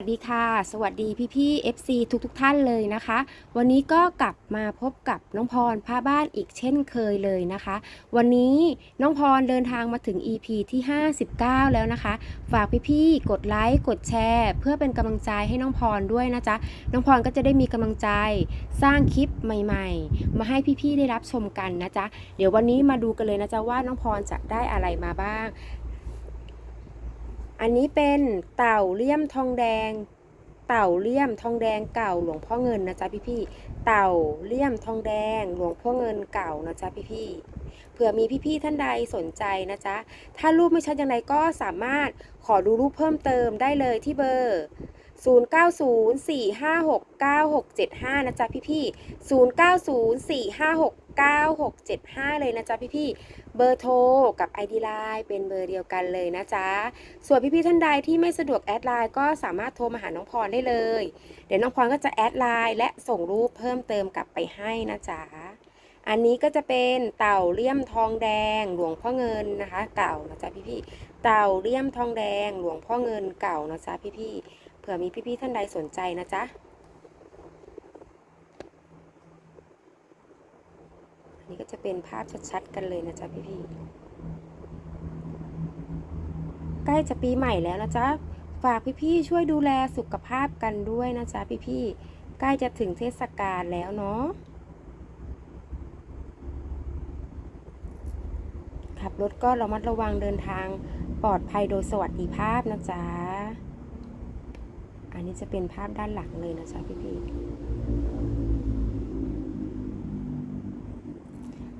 สวัสดีค่ะ สวัสดีพี่พี่ FC ทุกทุกท่านเลยนะคะ วันนี้ก็กลับมาพบกับน้องพรพาบ้านอีกเช่นเคยเลยนะคะ วันนี้น้องพรเดินทางมาถึง EP ที่ 59 แล้วนะคะ ฝากพี่พี่กดไลค์กดแชร์ เพื่อเป็นกำลังใจให้น้องพรด้วยนะจ๊ะน้องพรก็จะได้มีกำลังใจสร้างคลิปใหม่ ๆ มาให้พี่พี่ได้รับชมกันนะจ๊ะเดี๋ยววันนี้มาดูกันเลยนะจ๊ะว่าน้องพรจะได้อะไรมาบ้าง อันนี้เป็นเต่าเลี่ยมทองแดง เต่าเลี่ยมทองแดงเก่าหลวงพ่อเงินนะจ๊ะพี่พี่ๆเต่าเลี่ยมทองแดง หลวงพ่อเงินเก่านะจ๊ะพี่พี่ๆเผื่อมีพี่พี่ๆท่านใดสนใจนะจ๊ะถ้ารูปไม่ชัดอย่างไรก็สามารถขอดูรูปเพิ่มเติมได้เลยที่เบอร์ 0904569675 นะจ๊ะพี่พี่ๆ0904569675 เลยนะจ๊ะพี่พี่ๆเบอร์โทรกับ ID Line เป็นเบอร์เดียวกันเลยนะจ๊ะ ส่วนพี่ๆท่านใดที่ไม่สะดวกแอดไลน์ก็สามารถโทรมาหาน้องพรได้เลย เดี๋ยวน้องพรก็จะแอดไลน์และส่งรูปเพิ่มเติมกลับไปให้นะจ๊ะอันนี้ก็จะเป็นเต่าเลี่ยมทองแดงหลวงพ่อเงินนะคะ เก่านะจ๊ะพี่ๆเต่าเลี่ยมทองแดงหลวงพ่อเงินเก่านะจ๊ะพี่ๆเผื่อมีพี่ๆท่านใดสนใจนะจ๊ะอันนี้ก็จะเป็นภาพชัดๆกันเลยนะจ๊ะพี่ๆใกล้จะปีใหม่แล้วนะจ๊ะฝากพี่ๆช่วยดูแลสุขภาพกันด้วยนะจ๊ะพี่ๆใกล้จะถึงเทศกาลแล้วเนาะขับรถก็ระมัดระวังเดินทางปลอดภัยโดยสวัสดิภาพนะจ๊ะ อันนี้จะเป็นภาพด้านหลังเลยนะจ๊ะพี่ๆ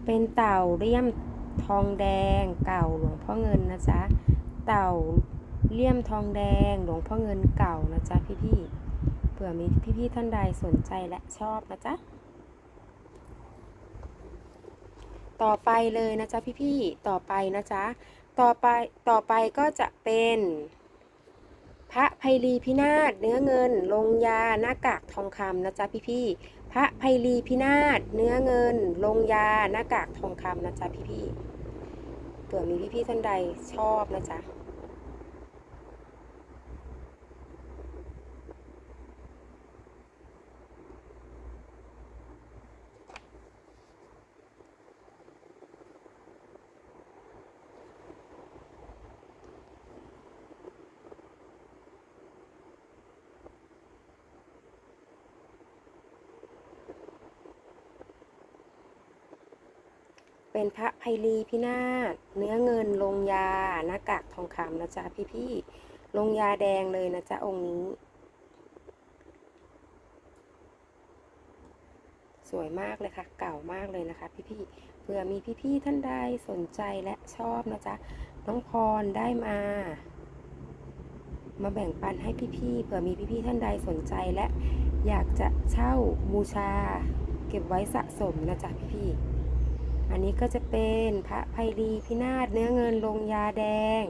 เป็นเต่าเลี่ยมทองแดงเก่าหลวงพ่อเงินนะจ๊ะ เต่าเลี่ยมทองแดงหลวงพ่อเงินเก่านะจ๊ะพี่ๆเผื่อมีพี่ๆท่านใดสนใจและชอบนะจ๊ะ ต่อไปเลยนะจ๊ะพี่ๆต่อไปนะจ๊ะ ต่อไปต่อไปก็จะเป็น พระไพลีพินาศเนื้อเงิน ลงยาหน้ากากทองคำนะจ๊ะพี่พี่พระไพลีพินาศเนื้อเงิน ลงยาหน้ากากทองคำนะจ๊ะพี่พี่เผื่อมีพี่พี่ท่านใดชอบนะจ๊ะ เป็นพระไพลีพินาศเนื้อเงินลงยาหน้ากากทองคำนะจ๊ะพี่ๆลงยาแดงเลยนะจ๊ะองค์นี้ สวยมากเลยค่ะ เก่ามากเลยนะคะ พี่ๆเผื่อมีพี่ๆท่านใดสนใจและชอบนะจ๊ะน้องพรได้มา มาแบ่งปันให้พี่ๆเผื่อมีพี่ๆท่านใดสนใจและอยากจะเช่าบูชา เก็บไว้สะสมนะจ๊ะพี่ๆ อันนี้ก็จะเป็นพระไพรีพินาศเนื้อเงินลงยาแดง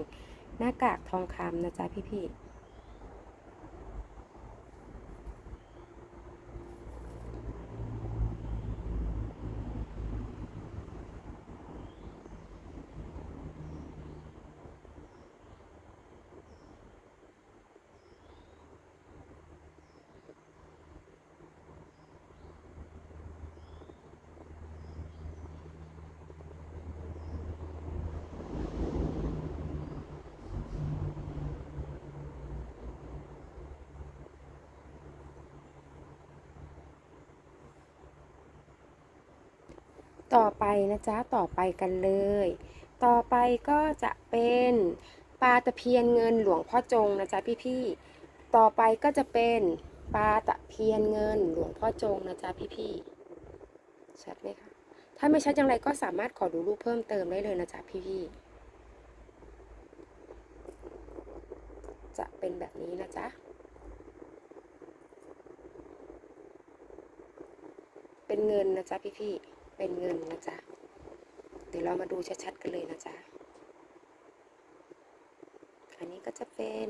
หน้ากากทองคำนะจ๊ะพี่ๆ นะจ๊ะต่อไปกันเลย ต่อไปก็จะเป็นปลาตะเพียนเงินหลวงพ่อจงนะจ๊ะพี่ๆต่อไปก็จะเป็นปลาตะเพียนเงินหลวงพ่อจงนะจ๊ะพี่ๆชัดไหมคะถ้าไม่ชัดอย่างไรก็สามารถขอดูรูปเพิ่มเติมได้เลยนะจ๊ะพี่ๆจะเป็นแบบนี้นะจ๊ะ เป็นเงินนะจ๊ะพี่ๆ เป็นเงินนะจ๊ะ เดี๋ยวเรามาดูชัดๆกันเลยนะจ๊ะ อันนี้ก็จะเป็น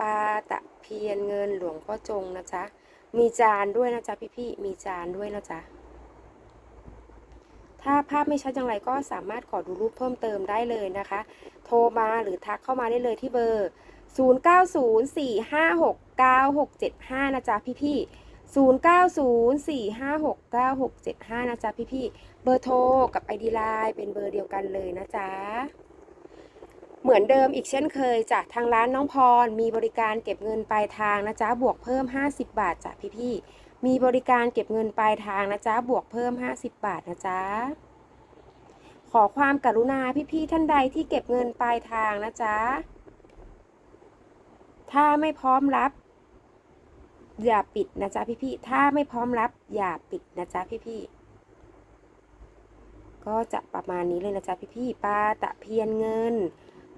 ปลาตะเพียนเงินหลวงพ่อจงนะจ๊ะ มีจานด้วยนะจ๊ะพี่ๆ มีจานด้วยนะจ๊ะ ถ้าภาพไม่ชัดอย่างไรก็สามารถขอดูรูปเพิ่มเติมได้เลยนะคะ โทรมาหรือทักเข้ามาได้เลยที่เบอร์ 0904569675 นะจ๊ะพี่ๆ 0904569675 นะจ๊ะพี่ๆ เบอร์โทรกับ ID Line เป็นเบอร์เดียวกันเลยนะจ๊ะ เหมือนเดิมอีกเช่นเคยจากทางร้านน้องพร มีบริการเก็บเงินปลายทางนะจ๊ะ บวกเพิ่ม 50 บาทจ้ะพี่ๆ มีบริการเก็บเงินปลายทางนะจ๊ะ บวกเพิ่ม 50 บาทนะจ๊ะ ขอความกรุณาพี่ๆ ท่านใดที่เก็บเงินปลายทางนะจ๊ะ ถ้าไม่พร้อมรับ อย่าปิดนะจ๊ะพี่ๆ ถ้าไม่พร้อมรับอย่าปิดนะจ๊ะพี่ๆ ก็จะประมาณนี้เลยนะจ๊ะพี่ๆ ปลาตะเพียนเงิน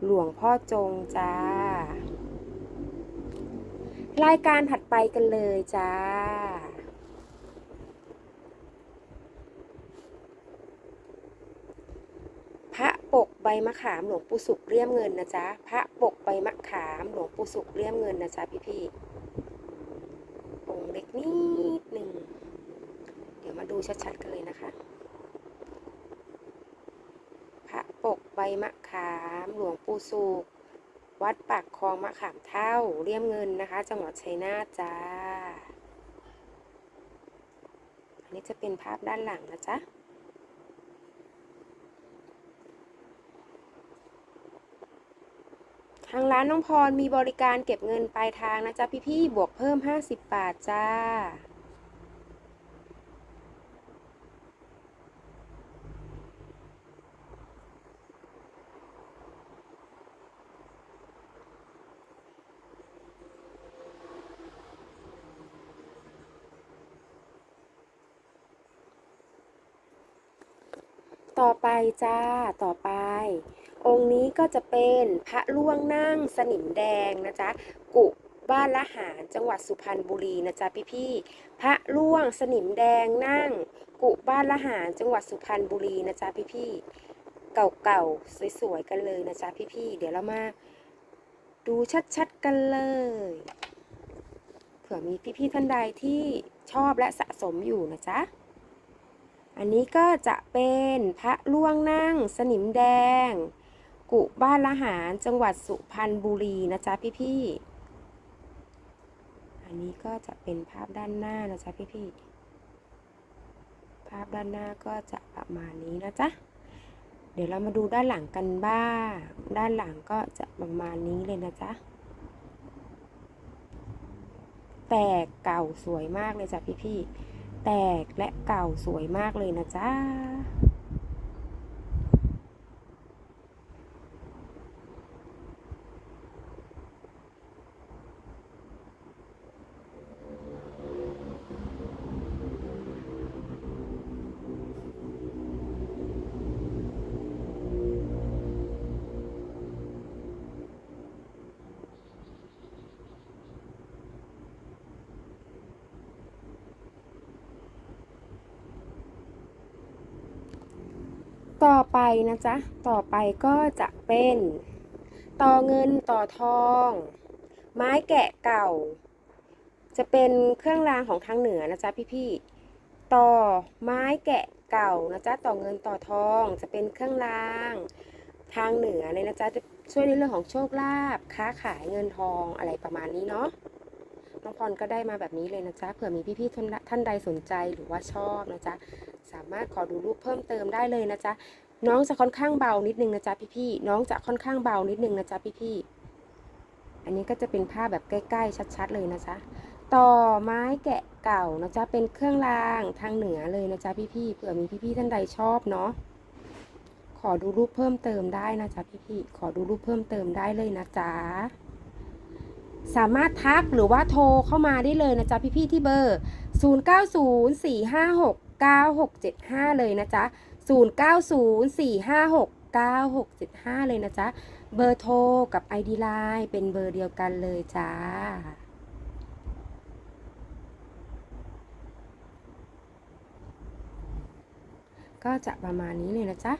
หลวงพ่อจงจ้า รายการถัดไปกันเลยจ้าพระปกใบมะขามหลวงปู่สุขเรียมเงินนะจ๊ะ พระปกใบมะขามหลวงปู่สุขเรียมเงินนะจ๊ะพี่ๆ นิดหนึ่ง เดี๋ยวมาดูชัดๆกันเลยนะคะ พระปกใบมะขามหลวงปู่สุกวัดปากคลองมะขามเท่าเรียมเงินนะคะ จังหวัดชัยนาทจ้า อันนี้จะเป็นภาพด้านหลังนะจ๊ะางร้านน้องพรมีบริการเก็บเงินปลายทางนะจ๊ะพี่ๆบวกเพิ่ม 50 บาทจ้า ต่อไปจ้า ต่อไป องค์นี้ก็จะเป็นพระล่วงนั่งสนิมแดงนะจ๊ะ กุบ้านละหารจังหวัดสุพรรณบุรีนะจ๊ะพี่ๆพระล่วงสนิมแดงนั่ง กุบ้านละหารจังหวัดสุพรรณบุรีนะจ๊ะพี่ๆเก่าๆสวยๆกันเลยนะจ๊ะพี่ๆเดี๋ยวเรามาดูชัดๆกันเลยเผื่อมีพี่ๆท่านใดที่ชอบและสะสมอยู่นะจ๊ะอันนี้ก็จะเป็นพระล่วงนั่งสนิมแดง กุบ้านละหารจังหวัดสุพรรณบุรีนะจ๊ะพี่ๆอันนี้ก็จะเป็นภาพด้านหน้านะจ๊ะพี่ๆภาพด้านหน้าก็จะประมาณนี้นะจ๊ะเดี๋ยวเรามาดูด้านหลังกันบ้าง ด้านหลังก็จะประมาณนี้เลยนะจ๊ะ แต่เก่าสวยมากเลยจ้ะพี่ๆแตกและเก่าสวยมากเลยนะจ๊ะ ไปนะจ๊ะ ต่อไปก็จะเป็น ต่อเงินต่อทอง ไม้แกะเก่า จะเป็นเครื่องรางของทางเหนือนะจ๊ะพี่ๆ ต่อไม้แกะเก่านะจ๊ะ ต่อเงินต่อทอง จะเป็นเครื่องรางทางเหนือเลยนะจ๊ะจะช่วยในเรื่องของโชคลาภค้าขายเงินทองอะไรประมาณนี้เนาะน้องพรก็ได้มาแบบนี้เลยนะจ๊ะเผื่อมีพี่ๆท่านท่านใดสนใจหรือว่าชอบนะจ๊ะสามารถขอดูรูปเพิ่มเติมได้เลยนะจ๊ะ น้องจะค่อนข้างเบานิดนึงนะจ๊ะพี่ๆน้องจะค่อนข้างเบานิดนึงนะจ๊ะพี่ๆอันนี้ก็จะเป็นภาพแบบใกล้ ๆ ชัด ๆ เลยนะจ๊ะต่อไม้แกะเก่านะจ๊ะเป็นเครื่องรางทางเหนือเลยนะจ๊ะพี่ๆเผื่อมีพี่ๆท่านใดชอบเนาะขอดูรูปเพิ่มเติมได้นะจ๊ะพี่ๆขอดูรูปเพิ่มเติมได้เลยนะจ๊ะสามารถทักหรือว่าโทรเข้ามาได้เลยนะจ๊ะพี่ๆที่เบอร์ 0904569675 เลยนะจ๊ะ 0904569675เลยนะจ๊ะ เบอร์โทรกับ ID Line เป็นเบอร์เดียวกันเลยจ้าก็จะประมาณนี้เลยนะจ๊ะ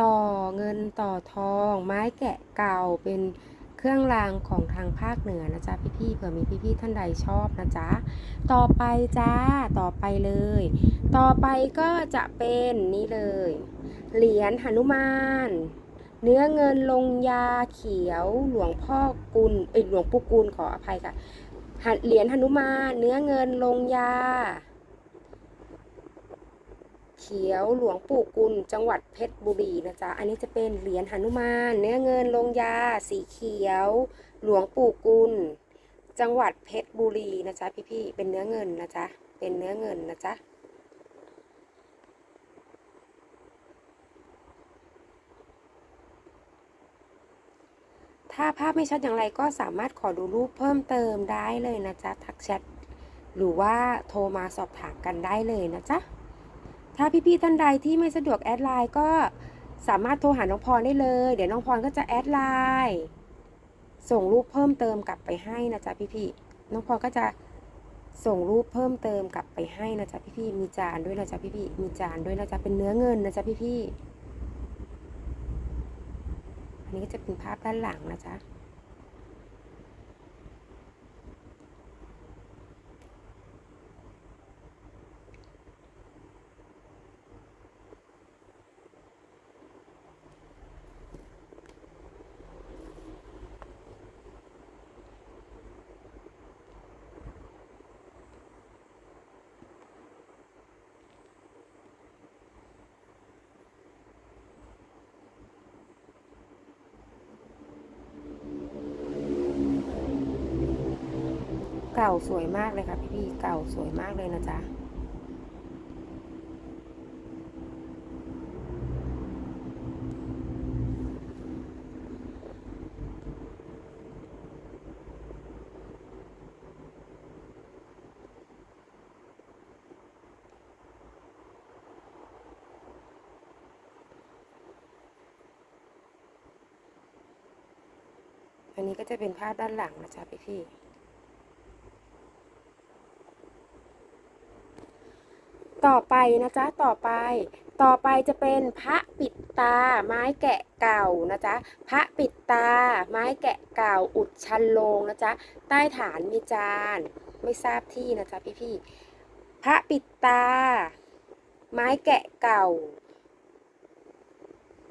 ต่อเงินต่อทอง ไม้แกะเก่าเป็นเครื่องรางของทางภาคเหนือนะจ๊ะพี่ๆเผื่อมีพี่ๆท่านใดชอบนะจ๊ะ ต่อไปจ้า ต่อไปเลย ต่อไปก็จะเป็นนี่เลย เหรียญหนุมาน เนื้อเงินลงยาเขียวหลวงพ่อกุลเอ้ยหลวงปู่กุลขออภัยค่ะเหรียญหนุมาน เนื้อเงินลงยา เขียวหลวงปู่กุลจังหวัดเพชรบุรีนะจ๊ะอันนี้จะเป็นเหรียญหนุมาน เนื้อเงินลงยา สีเขียว หลวงปู่กุลจังหวัดเพชรบุรีนะจ๊ะพี่ๆเป็นเนื้อเงินนะจ๊ะเป็นเนื้อเงินนะจ๊ะ ถ้าภาพไม่ชัดอย่างไรก็สามารถขอดูรูปเพิ่มเติมได้เลยนะจ๊ะ ทักแชทหรือว่าโทรมาสอบถามกันได้เลยนะจ๊ะ ถ้าพี่ๆท่านใดที่ไม่สะดวกแอดไลน์ก็สามารถโทรหาน้องพรได้เลย เดี๋ยวน้องพรก็จะแอดไลน์ส่งรูปเพิ่มเติมกลับไปให้นะจ๊ะพี่ๆน้องพรก็จะส่งรูปเพิ่มเติมกลับไปให้นะจ๊ะพี่ๆมีจานด้วยนะจ๊ะพี่ๆมีจานด้วยนะจ๊ะเป็นเนื้อเงินนะจ๊ะพี่ๆ นนี้ก็จะเป็นภาพด้านหลังนะจ๊ะ เก่าสวยมากเลยค่ะพี่ๆเก่าสวยมากเลยนะจ๊ะอันนี้ก็จะเป็นภาพด้านหลังนะจ๊ะพี่ๆ ต่อไปนะจ๊ะต่อไป ต่อไปจะเป็นพระปิดตาไม้แกะเก่านะจ๊ะพระปิดตาไม้แกะเก่าอุดชันโลงนะจ๊ะใต้ฐานมีจานไม่ทราบที่นะจ๊ะพี่ๆพระปิดตา ไม้แกะเก่า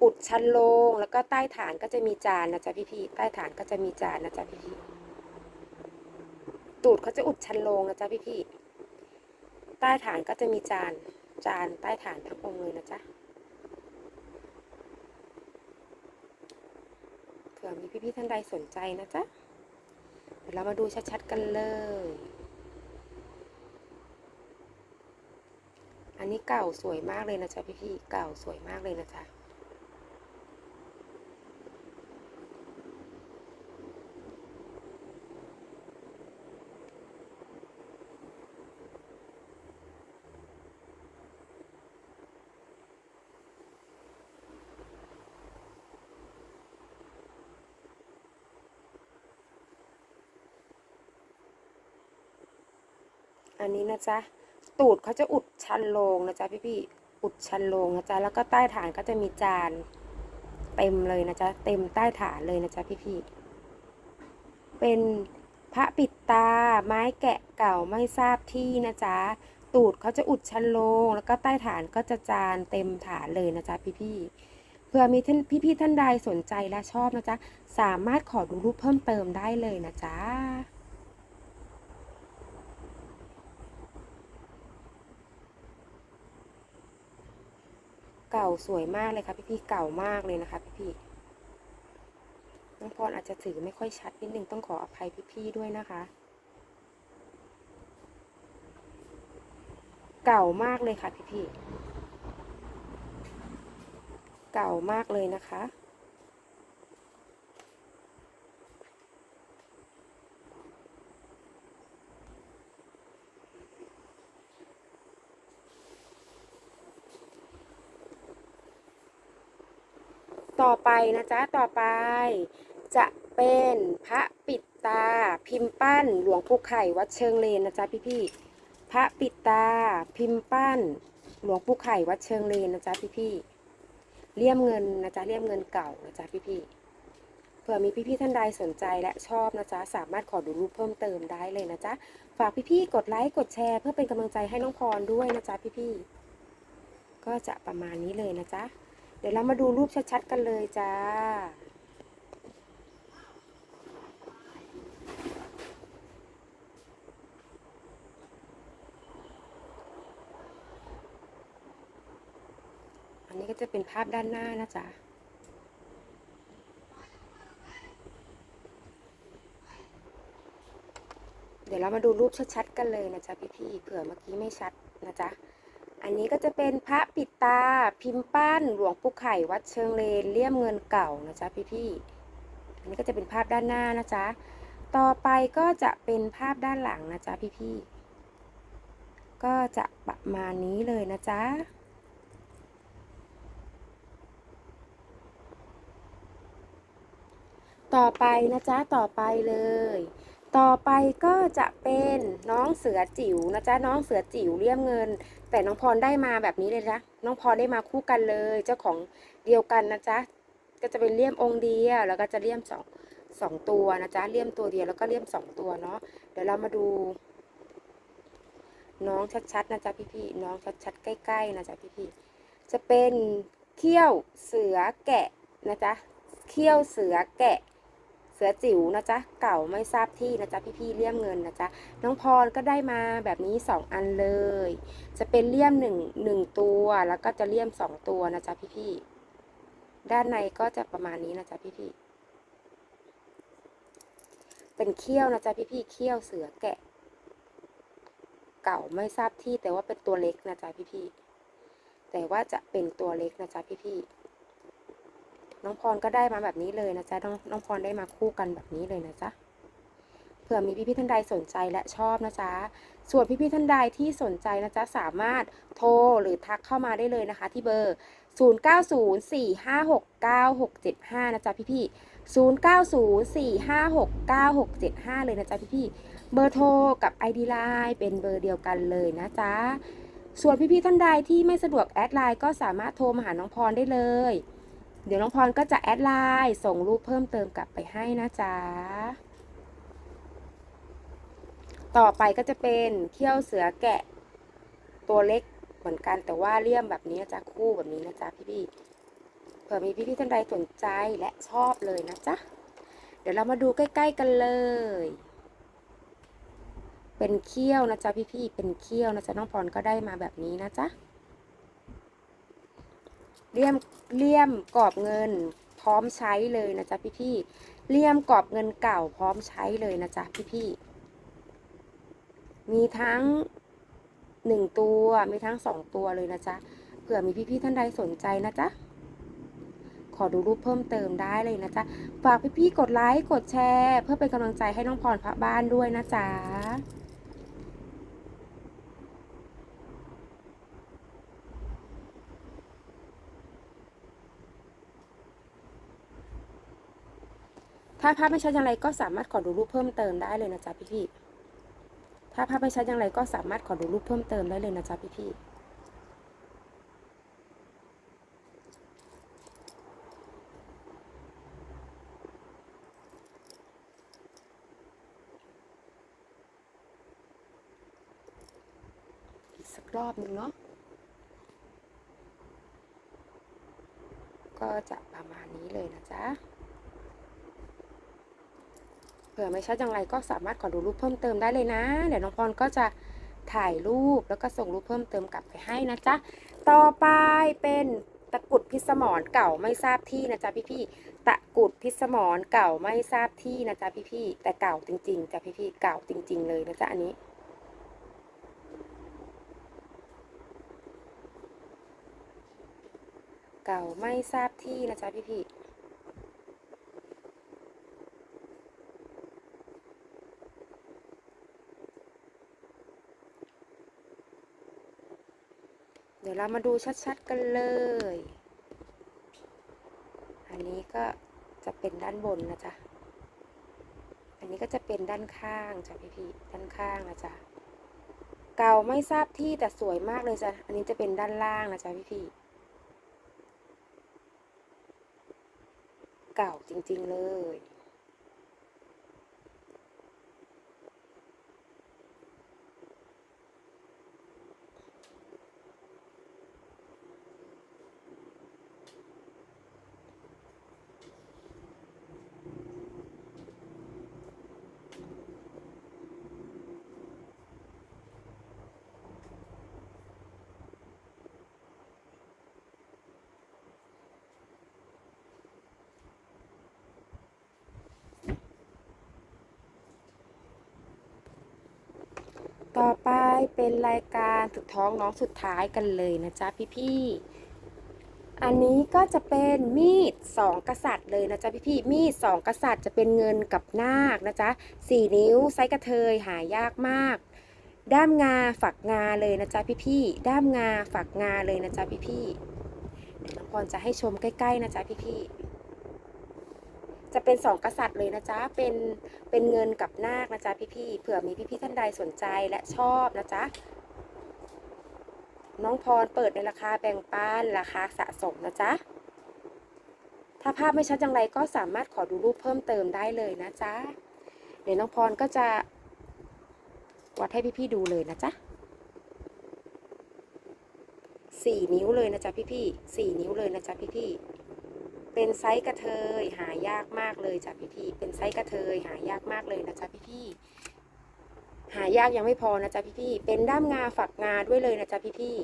อุดชั้นโลงแล้วก็ใต้ฐานก็จะมีจานนะจ๊ะพี่ๆใต้ฐานก็จะมีจานนะจ๊ะพี่ๆตูดเขาจะอุดชั้นโลงนะจ๊ะพี่ๆ ใต้ฐานก็จะมีจานจานใต้ฐานทั้งองค์เลยนะจ๊ะเผื่อมีพี่ๆท่านใดสนใจนะจ๊ะเดี๋ยวเรามาดูชัดๆกันเลย อันนี้เก่าสวยมากเลยนะจ๊ะพี่ๆเก่าสวยมากเลยนะจ๊ะ อันนี้นะจ๊ะ ตูดเขาจะอุดชันลงนะจ๊ะพี่พี่ๆอุดชันลงนะจ๊ะ แล้วก็ใต้ฐานก็จะมีจาน เต็มเลยนะจ๊ะ เต็มใต้ฐานเลยนะจ๊ะพี่พี่ๆเป็นพระปิดตาไม้แกะเก่าไม่ทราบที่นะจ๊ะ ตูดเขาจะอุดชันลง แล้วก็ใต้ฐานก็จะจานเต็มฐานเลยนะจ๊ะพี่พี่ๆเผื่อมีท่านพี่ๆท่านใดสนใจและชอบนะจ๊ะ สามารถขอดูรูปเพิ่มเติมได้เลยนะจ๊ะ เก่าสวยมากเลยค่ะพี่พี่ๆเก่ามากเลยนะคะ พี่พี่ๆน้องพรอาจจะถือไม่ค่อยชัดนิดนึงต้องขออภัยพี่พี่ๆด้วยนะคะ เก่ามากเลยค่ะพี่พี่ๆเก่ามากเลยนะคะ ต่อไปนะจ๊ะต่อไป จะเป็นพระปิดตา พิมพ์ปั้น หลวงปู่ไข่วัดเชิงเลนนะจ๊ะพี่พี่พระปิดตา พิมพ์ปั้น หลวงปู่ไข่วัดเชิงเลนนะจ๊ะพี่พี่เลี่ยมเงินนะจ๊ะเลี่ยมเงินเก่านะจ๊ะพี่พี่เผื่อมีพี่พี่ๆท่านใดสนใจและชอบนะจ๊ะสามารถขอดูรูปเพิ่มเติมได้เลยนะจ๊ะฝากพี่พี่ๆกดไลค์กดแชร์ เพื่อเป็นกำลังใจให้น้องพรด้วยนะจ๊ะพี่พี่ๆก็จะประมาณนี้เลยนะจ๊ะ เดี๋ยวเรามาดูรูปชัดๆกันเลยจ้า อันนี้ก็จะเป็นภาพด้านหน้านะจ๊ะเดี๋ยวเรามาดูรูปชัดๆกันเลยนะจ๊ะพี่ๆเผื่อเมื่อกี้ไม่ชัดนะจ๊ะ อันนี้ก็จะเป็นพระปิดตาพิมพ์ปั้นหลวงปู่ไข่วัดเชิงเลนเลี่ยมเงินเก่านะจ๊ะพี่ๆอันนี้ก็จะเป็นภาพด้านหน้านะจ๊ะต่อไปก็จะเป็นภาพด้านหลังนะจ๊ะพี่ๆก็จะประมาณนี้เลยนะจ๊ะต่อไปนะจ๊ะต่อไปเลย ต่อไปก็จะเป็นน้องเสือจิ๋วนะจ๊ะน้องเสือจิ๋วเลี่ยมเงิน แต่น้องพรได้มาแบบนี้เลยนะน้องพรได้มาคู่กันเลย เจ้าของเดียวกันนะจ๊ะก็จะเป็นเลี่ยมองค์เดียวแล้วก็จะเลี่ยมสองสองตัวนะจ๊ะเลี่ยมตัวเดียวแล้วก็เลี่ยมสองตัวเนาะเดี๋ยวเรามาดู น้องชัดๆนะจ๊ะพี่ๆน้องชัดๆใกล้ๆนะจ๊ะพี่ๆจะเป็นเขี้ยวเสือแกะนะจ๊ะเขี้ยวเสือแกะ สือจิ๋วนะจ๊ะเก่าไม่ทราบที่นะจ๊ะพี่ๆเลี่ยมเงินนะจ๊ะน้องพรก็ได้มาแบบนี้สองอันเลย จะเป็นเลี่ยมหนึ่งหนึ่งตัว แล้วก็จะเลี่ยมสองตัวนะจ๊ะพี่ๆด้านในก็จะประมาณนี้นะจ๊ะพี่ๆเป็นเขี้ยวนะจ๊ะพี่ๆเขี้ยวเสือแกะ เก่าไม่ทราบที่แต่ว่าเป็นตัวเล็กนะจ๊ะพี่ๆแต่ว่าจะเป็นตัวเล็กนะจ๊ะพี่ๆ น้องพรก็ได้มาแบบนี้เลยนะจ๊ะน้องน้องพรได้มาคู่กันแบบนี้เลยนะจ๊ะเผื่อมีพี่ๆท่านใดสนใจและชอบนะจ๊ะส่วนพี่ๆท่านใดที่สนใจนะจ๊ะสามารถโทรหรือทักเข้ามาได้เลยนะคะ ที่เบอร์ 0904569675 นะจ๊ะพี่ๆ0904569675 เลยนะจ๊ะพี่ๆเบอร์โทรกับ ID Line เป็นเบอร์เดียวกันเลยนะจ๊ะ ส่วนพี่ๆท่านใดที่ไม่สะดวกแอดไลน์ก็สามารถโทรมาหาน้องพรได้เลย เดี๋ยวน้องพรก็จะแอดไลน์ส่งรูปเพิ่มเติมกลับไปให้นะจ๊ะ ต่อไปก็จะเป็นเขี้ยวเสือแกะ ตัวเล็กเหมือนกันแต่ว่าเลี่ยมแบบนี้นะจ๊ะคู่แบบนี้นะจ๊ะพี่ๆเผื่อมีพี่ๆท่านใดสนใจและชอบเลยนะจ๊ะ เดี๋ยวเรามาดูใกล้ ๆ กันเลย เป็นเขี้ยวนะจ๊ะพี่ๆเป็นเขี้ยวนะจ๊ะน้องพรก็ได้มาแบบนี้นะจ๊ะ เลี่ยมเลี่ยมกรอบเงินพร้อมใช้เลยนะจ๊ะพี่ๆเลี่ยมกรอบเงินเก่าพร้อมใช้เลยนะจ๊ะพี่ๆมีทั้งหนึ่งตัวมีทั้งสองตัวเลยนะจ๊ะเผื่อมีพี่ๆท่านใดสนใจนะจ๊ะขอดูรูปเพิ่มเติมได้เลยนะจ๊ะฝากพี่ๆกดไลค์กดแชร์ เพื่อเป็นกำลังใจให้น้องพรพระบ้านด้วยนะจ๊ะาภาพไม่ชัดอย่างไรก็สามารถขอดูรูปเพิ่มเติมได้เลยนะจ๊ะพี่ๆถ้าภาพไม่ชัดอย่างไรก็สามารถขอดูรูปเพิ่มเติมได้เลยนะจ๊ะพี่ๆอีกสักรอบหนึ่งเนาะ ก็จะประมาณนี้เลยนะจ๊ะ ผื่อไม่ชัดอย่างไรก็สามารถขอดูรูปเพิ่มเติมได้เลยนะ เดี๋ยวน้องพรก็จะถ่ายรูปแล้วก็ส่งรูปเพิ่มเติมกลับไปให้นะจ๊ะ ต่อไปเป็นตะกุดพิสมรเก่าไม่ทราบที่นะจ๊ะพี่ๆตะกุดพิสมรเก่าไม่ทราบที่นะจ๊ะพี่ๆแต่เก่าจริงๆจ้ะพี่ๆเก่าจริง ๆ เลยนะจ๊ะอันนี้เก่าไม่ทราบที่นะจ๊ะพี่ๆ เดี๋ยวเรามาดูชัดๆกันเลย อันนี้ก็จะเป็นด้านบนนะจ๊ะ อันนี้ก็จะเป็นด้านข้างจ้ะพี่ๆด้านข้างนะจ๊ะ เก่าไม่ทราบที่แต่สวยมากเลยจ้ะ อันนี้จะเป็นด้านล่างนะจ๊ะพี่ๆเก่าจริงๆเลย ต่อไปเป็นรายการสุดท้องน้องสุดท้ายกันเลยนะจ๊ะพี่ๆ อันนี้ก็จะเป็นมีดสองกษัตริย์เลยนะจ๊ะพี่ๆ มีดสองกษัตริย์จะเป็นเงินกับนาคนะจ๊ะสี่นิ้วไซส์กระเทยหายากมาก ด้ามงาฝักงาเลยนะจ๊ะพี่ๆ ด้ามงาฝักงาเลยนะจ๊ะพี่ๆเดี๋ยวน้องพรจะให้ชมใกล้ๆนะจ๊ะพี่ๆ จะเป็นสองกษัตริย์เลยนะจ๊ะ เป็นเป็นเงินกับนาคนะจ๊ะพี่ๆเผื่อมีพี่ๆท่านใดสนใจและชอบนะจ๊ะน้องพรเปิดในราคาแบ่งปันราคาสะสมนะจ๊ะ ถ้าภาพไม่ชัดอย่างไรก็สามารถขอดูรูปเพิ่มเติมได้เลยนะจ๊ะ เดี๋ยวน้องพรก็จะวัดให้พี่ๆดูเลยนะจ๊ะสี่นิ้วเลยนะจ๊ะพี่ๆสี่นิ้วเลยนะจ๊ะพี่ๆ เป็นไซส์กระเทยหายากมากเลยจ้ะพี่พี่เป็นไซส์กระเทยหายากมากเลยนะจ๊ะพี่พี่หายากยังไม่พอนะจ๊ะพี่พี่เป็นด้ามงาฝักงาด้วยเลยนะจ๊ะพี่พี่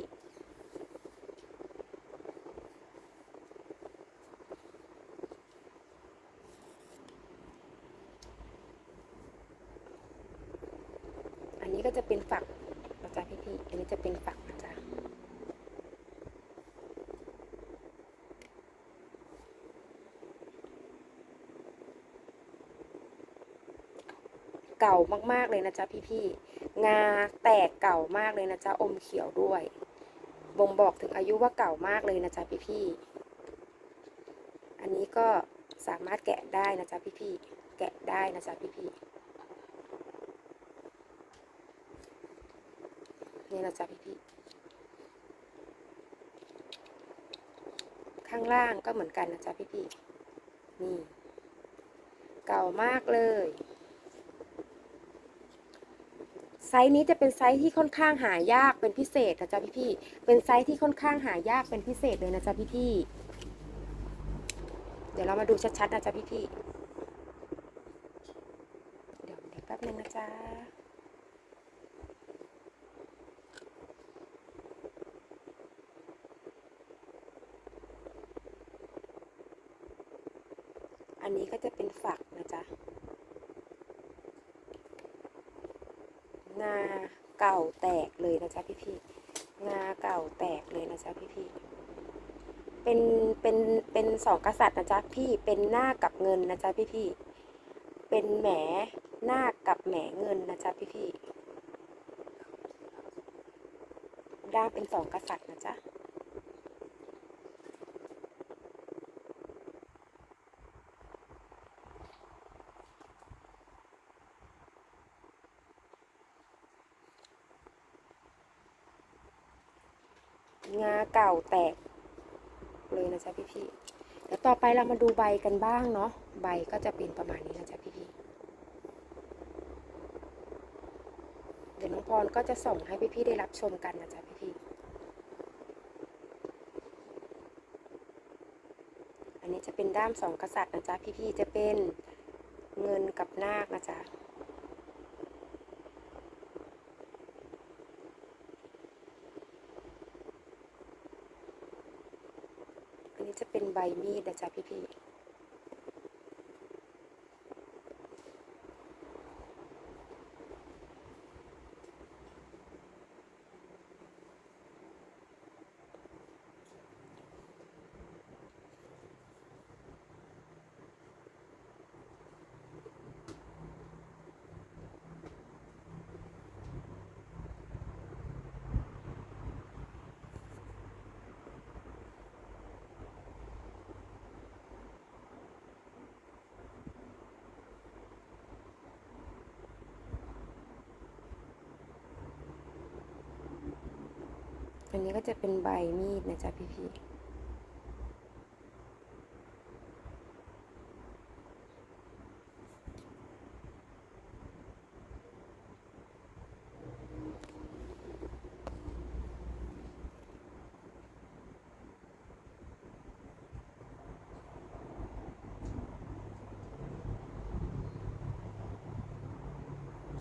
อันนี้ก็จะเป็นฝักนะจ๊ะพี่ๆ อันนี้จะเป็นฝักนะจ๊ะ เก่ามากๆเลยนะจ๊ะพี่ๆงาแตกเก่ามากเลยนะจ๊ะอมเขียวด้วย บ่งบอกถึงอายุว่าเก่ามากเลยนะจ๊ะพี่ๆอันนี้ก็สามารถแกะได้นะจ๊ะพี่ๆแกะได้นะจ๊ะพี่ๆนี่นะจ๊ะพี่ๆข้างล่างก็เหมือนกันนะจ๊ะพี่ๆนี่ เก่ามากเลย ไซส์นี้จะเป็นไซส์ที่ค่อนข้างหายากเป็นพิเศษนะจ๊ะพี่ๆเป็นไซส์ที่ค่อนข้างหายากเป็นพิเศษเลยนะจ๊ะพี่ๆเดี๋ยวเรามาดูชัดๆนะจ๊ะพี่ๆ เดี๋ยวเดี๋ยวแป๊บนึงนะจ๊ะ อันนี้ก็จะเป็นฝักนะจ๊ะ งาเก่า แตกเลยนะจ๊ะพี่พี่งาเก่าแตกเลยนะจ๊ะพี่พี่เป็นเป็นเป็นสองกษัตริย์นะจ๊ะพี่เป็นหน้ากับเงินนะจ๊ะพี่พี่เป็นแหมหน้ากับแหมเงินนะจ๊ะพี่พี่ด้ามเป็นสองกษัตริย์นะจ๊ะ งาเก่า แตก เลยนะจ๊ะพี่พี่ๆเดี๋ยวต่อไปเรามาดูใบกันบ้างเนาะใบก็จะเป็นประมาณนี้นะจ๊ะพี่พี่ๆเดี๋ยวน้องพรก็จะส่งให้พี่พี่ๆได้รับชมกันนะจ๊ะพี่พี่ๆอันนี้จะเป็นด้ามสองกษัตริย์นะจ๊ะพี่พี่ๆจะเป็นเงินกับนาคนะจ๊ะ อั นนี้จะเป็นใบมีดนะจ๊ะพี่พี่ ก็จะเป็นใบมีดนะจ๊ะพี่พี่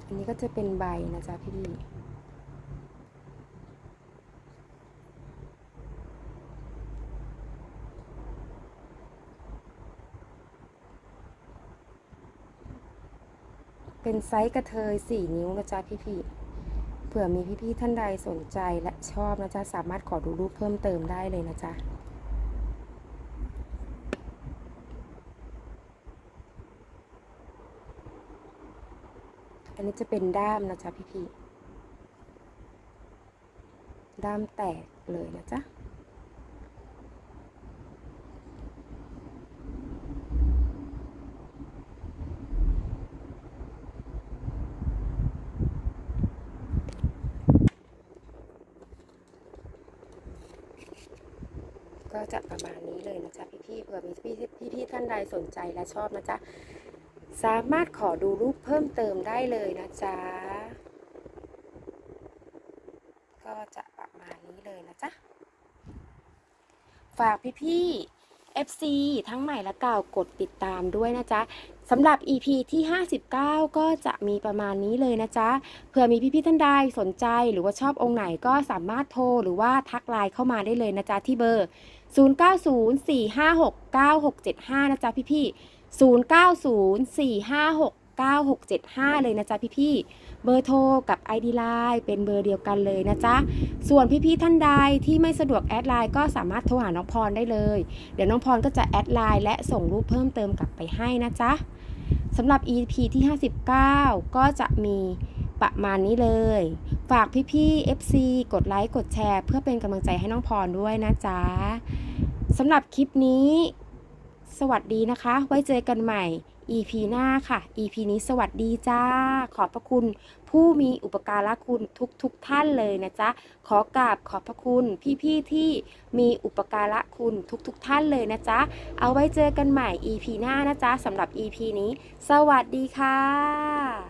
อันนี้ก็จะเป็นใบนะจ๊ะพี่พี่ เป็นไซส์กระเทยสี่นิ้วนะจ๊ะพี่พี่ผื่อมีพี่ๆท่านใดสนใจและชอบนะจ๊ะสามารถขอดูรูปเพิ่มเติมได้เลยนะจ๊ะอันนี้จะเป็นด้ามนะจ๊ะพี่ๆด้ามแตกเลยนะจ๊ะ ก็จะประมาณนี้เลยนะจ๊ะพี่ๆเผื่อมีพี่พี่พี่ๆท่านใด สนใจและชอบนะจ๊ะ สามารถขอดูรูปเพิ่มเติมได้เลยนะจ๊ะ ก็จะประมาณนี้เลยนะจ๊ะ ฝากพี่ๆ FC ทั้งใหม่และเก่ากดติดตามด้วยนะจ๊ะ สำหรับ EP ที่ 59 ก็จะมีประมาณนี้เลยนะจ๊ะ เผื่อมีพี่ๆท่านใดสนใจหรือว่าชอบองค์ไหนก็สามารถโทรหรือว่าทักไลน์เข้ามาได้เลยนะจ๊ะ ที่เบอร์ 0904569675 นะจ๊ะพี่ๆ0904569675 เลยนะจ๊ะพี่ๆ เบอร์โทรกับ ID Line เป็นเบอร์เดียวกันเลยนะจ๊ะ ส่วนพี่ๆ ท่านใดที่ไม่สะดวกแอดไลน์ก็สามารถโทรหาน้องพรได้เลย เดี๋ยวน้องพรก็จะแอดไลน์และส่งรูปเพิ่มเติมกลับไปให้นะจ๊ะ สำหรับ EP ที่ 59 ก็จะมีประมาณนี้เลย ฝากพี่ๆ FC กดไลค์ กดแชร์ เพื่อเป็นกำลังใจให้น้องพรด้วยนะจ๊ะสำหรับคลิปนี้ สวัสดีนะคะ ไว้เจอกันใหม่ EP หน้าค่ะ EP นี้สวัสดีจ้า ขอบพระคุณ ผู้มีอุปการะคุณทุกๆท่านเลยนะจ๊ะ ขอกราบขอบพระคุณพี่ๆที่มีอุปการะคุณทุกทุกๆท่านเลยนะจ๊ะ เอาไว้เจอกันใหม่ EP หน้านะจ๊ะสำหรับ EP นี้ สวัสดีค่ะ